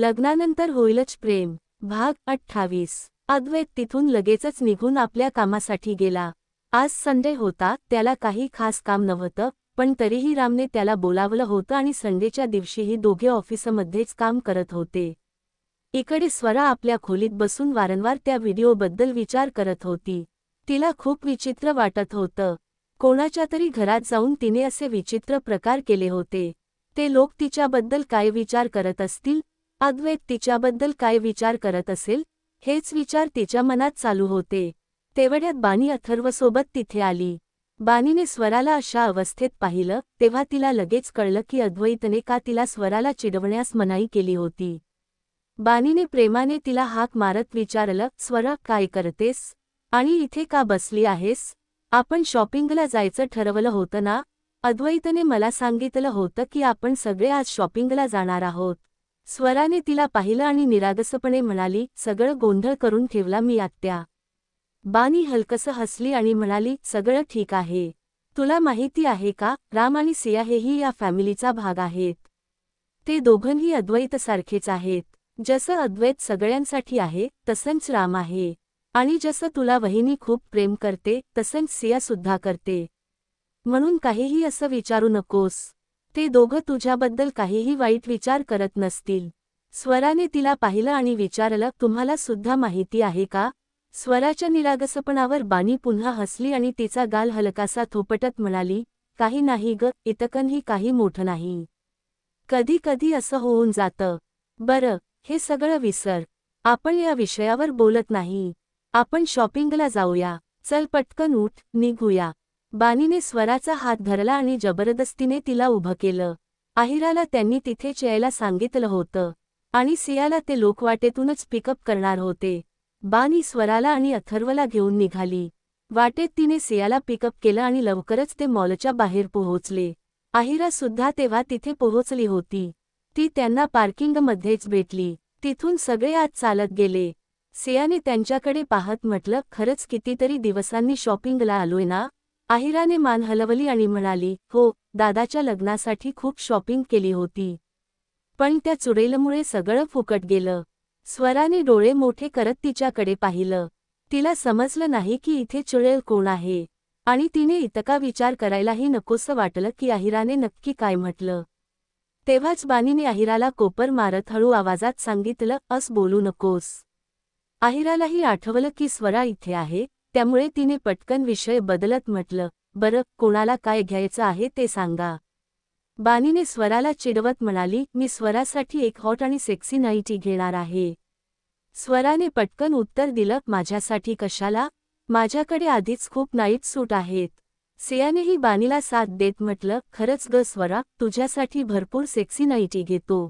लग्नानंतर होईलच प्रेम. भाग अठ्ठावीस. अद्वैत तिथून लगेचच निघून आपल्या कामासाठी गेला. आज संडे होता त्याला काही खास काम नव्हतं पण तरीही रामने त्याला बोलावलं होतं आणि संडेच्या दिवशीही दोघे ऑफिसमध्येच काम करत होते. इकडे स्वरा आपल्या खोलीत बसून वारंवार त्या व्हिडिओबद्दल विचार करत होती. तिला खूप विचित्र वाटत होतं. कोणाच्या तरी घरात जाऊन तिने असे विचित्र प्रकार केले होते. ते लोक तिच्याबद्दल काय विचार करत असतील? अद्वैत तिच्याबद्दल काय विचार करत असेल हेच विचार तिच्या मनात चालू होते. तेवढ्यात बानी अथर्वसोबत तिथे आली. बानीने स्वराला अशा अवस्थेत पाहिलं तेव्हा तिला लगेच कळलं की अद्वैतने का तिला स्वराला चिडवण्यास मनाई केली होती. बानीने प्रेमाने तिला हाक मारत विचारलं स्वरा काय करतेस? आणि इथे का बसली आहेस? आपण शॉपिंगला जायचं ठरवलं होतं ना? अद्वैतने मला सांगितलं होतं की आपण सगळे आज शॉपिंगला जाणार आहोत. स्वराने तिला पाहिलं आणि निरागसपणे म्हणाली सगळं गोंधळ करून ठेवला मी आत्या. बानी हलकसं हसली आणि म्हणाली सगळं ठीक आहे. तुला माहिती आहे का राम आणि सिया हेही या फॅमिलीचा भाग आहेत. ते दोघंही अद्वैतसारखेच आहेत. जसं अद्वैत सगळ्यांसाठी आहे तसंच राम आहे. आणि जसं तुला वहिनी खूप प्रेम करते तसंच सिया सुद्धा करते. म्हणून काहीही असं विचारू नकोस. ते दोघं तुझ्याबद्दल काहीही वाईट विचार करत नसतील. स्वराने तिला पाहिलं आणि विचारलं तुम्हाला सुद्धा माहिती आहे का? स्वराच्या निरागसपणावर बानी पुन्हा हसली आणि तिचा गाल हलकासा थोपटत म्हणाली काही नाही ग इतकनही काही मोठं नाही. कधी कधी असं होऊन जातं. बरं हे सगळं विसर. आपण या विषयावर बोलत नाही. आपण शॉपिंगला जाऊया. चल पटकन उठ निघूया. बानीने स्वराचा हात धरला आणि जबरदस्तीने तिला उभं केलं. आहिराला त्यांनी तिथेच यायला सांगितलं होतं आणि सियाला ते लोकवाटेतूनच पिकअप करणार होते. बानी स्वराला आणि अथर्वला घेऊन निघाली. वाटेत तिने सियाला पिकअप केलं आणि लवकरच ते मॉलच्या बाहेर पोहोचले. आहिरा सुद्धा तेव्हा तिथे पोहोचली होती. ती त्यांना पार्किंगमध्येच भेटली. तिथून सगळे आज चालत गेले. सियाने त्यांच्याकडे पाहत म्हटलं खरंच कितीतरी दिवसांनी शॉपिंगला आलोय ना? आहिराने मान हलवली आणि म्हणाली हो दादाच्या लग्नासाठी खूप शॉपिंग केली होती. पण त्या चुडेलमुळे सगळं फुकट गेलं. स्वराने डोळे मोठे करत तिच्याकडे पाहिलं. तिला समजलं नाही की इथे चुळेल कोण आहे. आणि तिने इतका विचार करायलाही नकोसं वाटलं की आहिराने नक्की काय म्हटलं. तेव्हाच बानीने आहिराला कोपर मारत हळू आवाजात सांगितलं अस बोलू नकोस. आहिरालाही आठवलं की स्वरा इथे आहे. त्यामुळे तिने पटकन विषय बदलत म्हटलं बरं कोणाला काय घ्यायचं आहे ते सांगा. बानीने स्वराला चिडवत म्हणाली मी स्वरासाठी एक हॉट आणि सेक्सी नाईटी घेणार आहे. स्वराने पटकन उत्तर दिलं माझ्यासाठी कशाला? माझ्याकडे आधीच खूप नाईट सूट आहेत. सियानेही बानीला साथ देत म्हटलं खरंच ग स्वरा तुझ्यासाठी भरपूर सेक्सी नाईटी घेतो.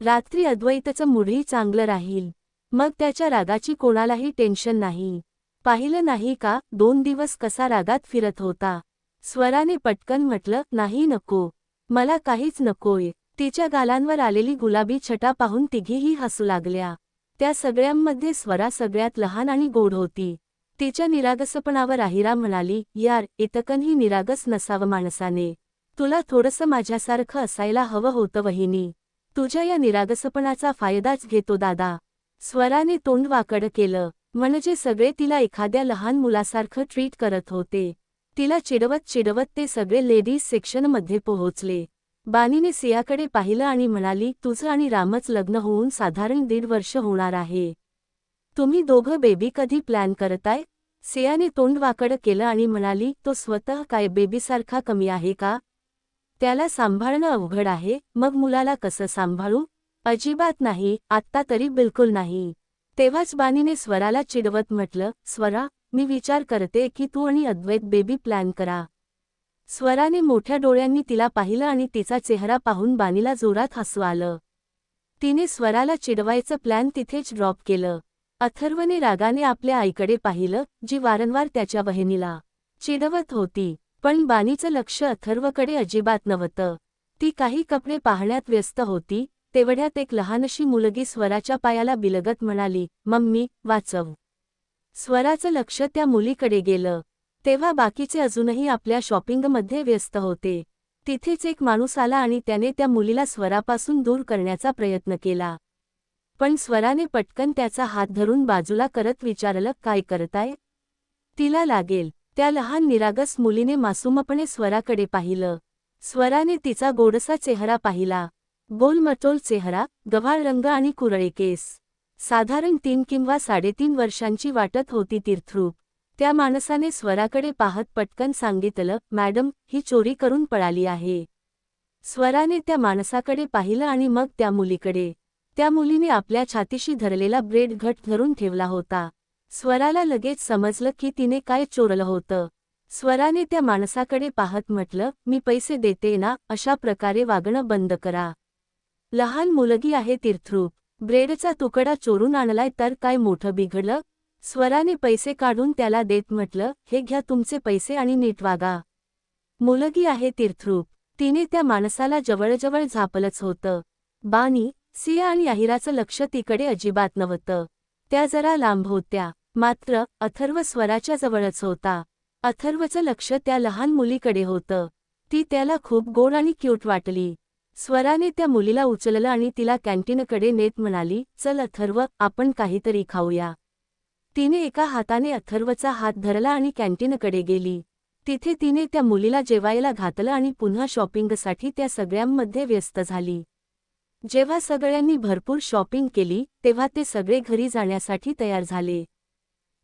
रात्री अद्वैतचं मुढही चांगलं राहील. मग त्याच्या रागाची कोणालाही टेन्शन नाही. पाहिलं नाही का दोन दिवस कसा रागात फिरत होता. स्वराने पटकन म्हटलं नाही नको. मला काहीच नकोय तिच्या गालांवर आलेली गुलाबी छटा पाहून तिघीही हसू लागल्या. त्या सगळ्यांमध्ये स्वरा सगळ्यात लहान आणि गोड होती. तिच्या निरागसपणावर आहिरा म्हणाली यार इतकनही निरागस नसावं माणसाने. तुला थोडंसं माझ्यासारखं असायला हवं होतं वहिनी. तुझ्या या निरागसपणाचा फायदाच घेतो दादा. स्वराने तोंड वाकड केलं. म्हणजे सगळे तिला एखाद्या लहान मुलासारखं ट्रीट करत होते. तिला चिडवत चिडवत ते सगळे लेडीज सेक्शनमध्ये पोहोचले. बानीने सियाकडे पाहिलं आणि म्हणाली तुझं आणि रामच लग्न होऊन साधारण दीड वर्ष होणार आहे. तुम्ही दोघं बेबी कधी प्लॅन करताय? सियाने तोंड वाकड केलं आणि म्हणाली तो स्वतः काय बेबीसारखा कमी आहे का? त्याला सांभाळणं अवघड आहे. मग मुलाला कसं सांभाळू? अजिबात नाही. आत्ता तरी बिलकुल नाही. तेव्हाच बानीने स्वराला चिडवत म्हटलं स्वरा मी विचार करते की तू आणि अद्वैत बेबी प्लॅन करा. स्वराने मोठ्या डोळ्यांनी तिला पाहिलं आणि तिचा चेहरा पाहून बानीला जोरात हसू आलं. तिने स्वराला चिडवायचं प्लॅन तिथेच ड्रॉप केलं. अथर्वने रागाने आपल्या आईकडे पाहिलं जी वारंवार त्याच्या बहिणीला चिडवत होती पण बानीचं लक्ष अथर्वकडे अजिबात नव्हतं. ती काही कपडे पाहण्यात व्यस्त होती तेवढ्यात एक लहानशी मुलगी स्वराच्या पायाला बिलगत म्हणाली मम्मी वाचव. स्वराचं लक्ष त्या मुलीकडे गेलं. तेव्हा बाकीचे अजूनही आपल्या शॉपिंगमध्ये व्यस्त होते. तिथेच एक माणूस आला आणि त्याने त्या मुलीला स्वरापासून दूर करण्याचा प्रयत्न केला. पण स्वराने पटकन त्याचा हात धरून बाजूला करत विचारलं काय करताय? तिला लागेल. त्या लहान निरागस मुलीने मासूमपणे स्वराकडे पाहिलं. स्वराने तिचा गोडसा चेहरा पाहिला. बोलमटोल चेहरा गव्हाळ रंग आणि कुरळे केस. साधारण तीन किंवा साडेतीन वर्षांची वाटत होती तीर्थरूप. त्या माणसाने स्वराकडे पाहत पटकन सांगितलं मॅडम ही चोरी करून पळाली आहे. स्वराने त्या माणसाकडे पाहिलं आणि मग त्या मुलीकडे. त्या मुलीने आपल्या छातीशी धरलेला ब्रेड घट धरून ठेवला होता. स्वराला लगेच समजलं की तिने काय चोरलं होतं. स्वराने त्या माणसाकडे पाहत म्हटलं मी पैसे देते ना अशा प्रकारे वागणं बंद करा. लहान मुलगी आहे तीर्थरूप. ब्रेडचा तुकडा चोरून आणलाय तर काय मोठं बिघडलं? स्वराने पैसे काढून त्याला देत म्हटलं हे घ्या तुमचे पैसे आणि नीट वागा. मुलगी आहे तीर्थरूप. तिने त्या माणसाला जवळजवळ झापलंच होतं. बानी सिया आणि अहिराचं लक्ष तिकडे अजिबात नव्हतं. त्या जरा लांब होत्या. मात्र अथर्व स्वराच्या जवळच होता. अथर्वचं लक्ष त्या लहान मुलीकडे होतं. ती त्याला खूप गोड आणि क्यूट वाटली. स्वराने त्या मुलीला उचललं आणि तिला कॅन्टीनकडे नेत म्हणाली चल अथर्व आपण काहीतरी खाऊया. तिने एका हाताने अथर्वचा हात धरला आणि कॅन्टीनकडे गेली. तिथे तिने त्या मुलीला जेवायला घातलं आणि पुन्हा शॉपिंगसाठी त्या सगळ्यांमध्ये व्यस्त झाली. जेव्हा सगळ्यांनी भरपूर शॉपिंग केली तेव्हा ते सगळे घरी जाण्यासाठी तयार झाले.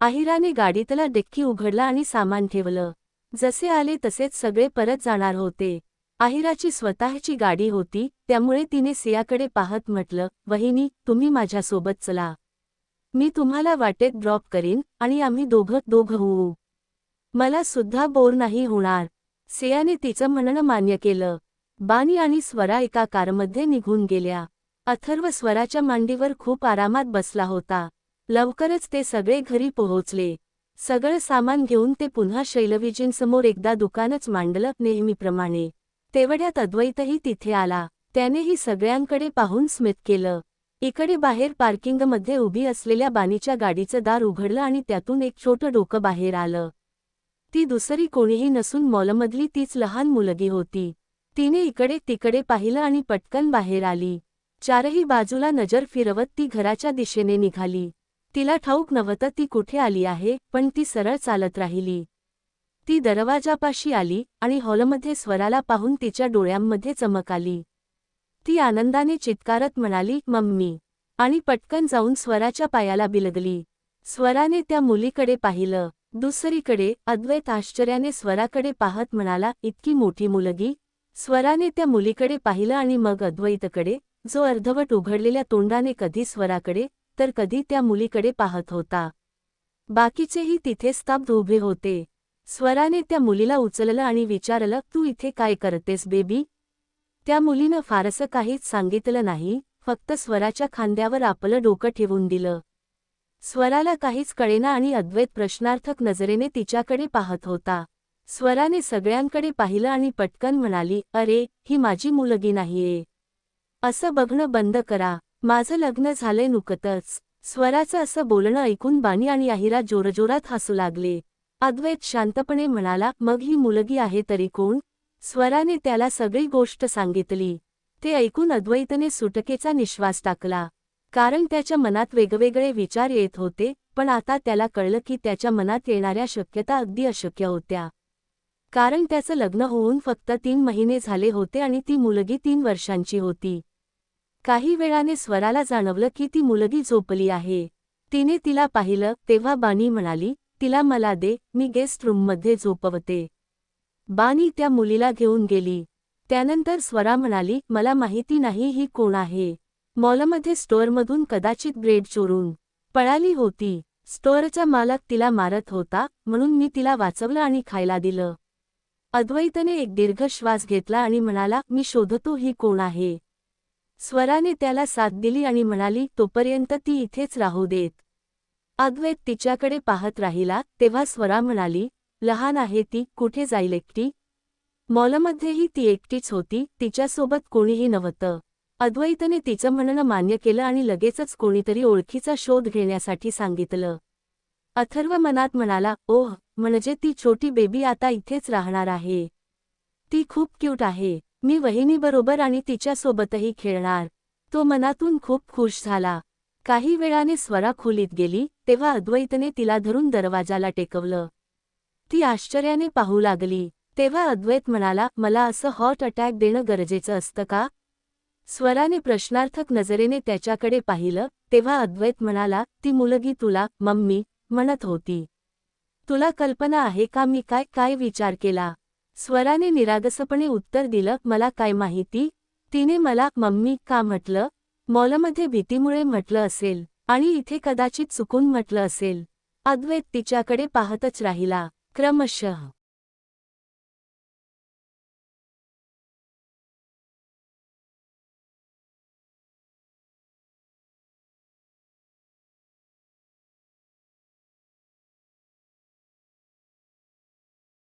आहिराने गाडीतला डिक्की उघडला आणि सामान ठेवलं. जसे आले तसेच सगळे परत जाणार होते. आहिराची स्वतःची गाडी होती त्यामुळे तिने सियाकडे पाहत म्हटलं वहिनी तुम्ही माझ्यासोबत चला. मी तुम्हाला वाटेत ड्रॉप करीन आणि आम्ही दोघं दोघं होऊ. मला सुद्धा बोर नाही होणार. सियाने तिचं म्हणणं मान्य केलं. बानी आणि स्वरा एका कारमध्ये निघून गेल्या. अथर्व स्वराच्या मांडीवर खूप आरामात बसला होता. लवकरच ते सगळे घरी पोहोचले. सगळं सामान घेऊन ते पुन्हा शैलविजींसमोर एकदा दुकानच मांडलं नेहमीप्रमाणे. तेवढ्यात अद्वैतही तिथे आला. त्यानेही सगळ्यांकडे पाहून स्मित केलं. इकडे बाहेर पार्किंगमध्ये उभी असलेल्या बानीच्या गाडीचं दार उघडलं आणि त्यातून एक छोटं डोकं बाहेर आलं. ती दुसरी कोणीही नसून मॉलमधली तीच लहान मुलगी होती. तिने इकडे तिकडे पाहिलं आणि पटकन बाहेर आली. चारही बाजूला नजर फिरवत ती घराच्या दिशेने निघाली. तिला ठाऊक नव्हतं ती कुठे आली आहे पण ती सरळ चालत राहिली. ती दरवाजापाशी आली आणि हॉलमध्ये स्वराला पाहून तिच्या डोळ्यांमध्ये चमक आली. ती आनंदाने चित्कारत म्हणाली मम्मी आणि पटकन जाऊन स्वराच्या पायाला बिलगली. स्वराने त्या मुलीकडे पाहिलं. दुसरीकडे अद्वैत आश्चर्याने स्वराकडे पाहत म्हणाला इतकी मोठी मुलगी. स्वराने त्या मुलीकडे पाहिलं आणि मग अद्वैतकडे जो अर्धवट उघडलेल्या तोंडाने कधी स्वराकडे तर कधी त्या मुलीकडे पाहत होता. बाकीचेही तिथे स्तब्ध उभे होते. स्वराने त्या मुलीला उचललं आणि विचारलं तू इथे काय करतेस बेबी? त्या मुलीनं फारसं काहीच सांगितलं नाही फक्त स्वराच्या खांद्यावर आपलं डोकं ठेवून दिलं. स्वराला काहीच कळेना आणि अद्वैत प्रश्नार्थक नजरेने तिच्याकडे पाहत होता. स्वराने सगळ्यांकडे पाहिलं आणि पटकन म्हणाली अरे ही माझी मुलगी नाहीये. असं बघणं बंद करा. माझं लग्न झालंय नुकतच. स्वराचं असं बोलणं ऐकून बानी आणि आहिरा जोरजोरात हसू लागले. अद्वैत शांतपणे म्हणाला मग ही मुलगी आहे तरी कोण? स्वराने त्याला सगळी गोष्ट सांगितली. ते ऐकून अद्वैतने सुटकेचा निश्वास टाकला. कारण त्याच्या मनात वेगवेगळे विचार येत होते पण आता त्याला कळलं की त्याच्या मनात येणाऱ्या शक्यता अगदी अशक्य होत्या. कारण त्याचं लग्न होऊन फक्त तीन महिने झाले होते आणि ती मुलगी तीन वर्षांची होती. काही वेळाने स्वराला जाणवलं की ती मुलगी झोपली आहे. तिने तिला पाहिलं तेव्हा बानी म्हणाली तिला मला दे मी गेस्ट रूममध्ये झोपवते. बानी त्या मुलीला घेऊन गेली. त्यानंतर स्वरा म्हणाली मला माहिती नाही ही कोण आहे. मॉलमध्ये स्टोअरमधून कदाचित ब्रेड चोरून पळाली होती. स्टोअरचा मालक तिला मारत होता म्हणून मी तिला वाचवलं आणि खायला दिलं. अद्वैतने एक दीर्घ श्वास घेतला आणि म्हणाला मी शोधतो ही कोण आहे. स्वराने त्याला साथ दिली आणि म्हणाली तोपर्यंत ती इथेच राहू देत. अद्वैत तिच्याकडे पाहत राहिला तेव्हा स्वरा म्हणाली लहान आहे ती कुठे जाईल एकटी? मॉलमध्येही ती एकटीच होती तिच्यासोबत कोणीही नव्हतं. अद्वैतने तिचं म्हणणं मान्य केलं आणि लगेचच कोणीतरी ओळखीचा शोध घेण्यासाठी सांगितलं. अथर्व मनात म्हणाला ओह म्हणजे ती छोटी बेबी आता इथेच राहणार आहे. ती खूप क्यूट आहे. मी वहिनीबरोबर आणि तिच्यासोबतही खेळणार. तो मनातून खूप खुश झाला. काही वेळाने स्वरा खोलीत गेली तेव्हा अद्वैतने तिला धरून दरवाजाला टेकवलं. ती आश्चर्याने पाहू लागली तेव्हा अद्वैत म्हणाला मला असं हॉट अटॅक देणं गरजेचं असतं का? स्वराने प्रश्नार्थक नजरेने त्याच्याकडे पाहिलं तेव्हा अद्वैत म्हणाला ती मुलगी तुला मम्मी म्हणत होती. तुला कल्पना आहे का मी काय काय विचार केला? स्वराने निरागसपणे उत्तर दिलं मला काय माहिती? तिने मला मम्मी का म्हटलं? मॉलमध्ये भीतीमुळे म्हटलं असेल आणि इथे कदाचित चुकून म्हटलं असेल. अद्वैत तिच्याकडे पाहतच राहिला. क्रमशः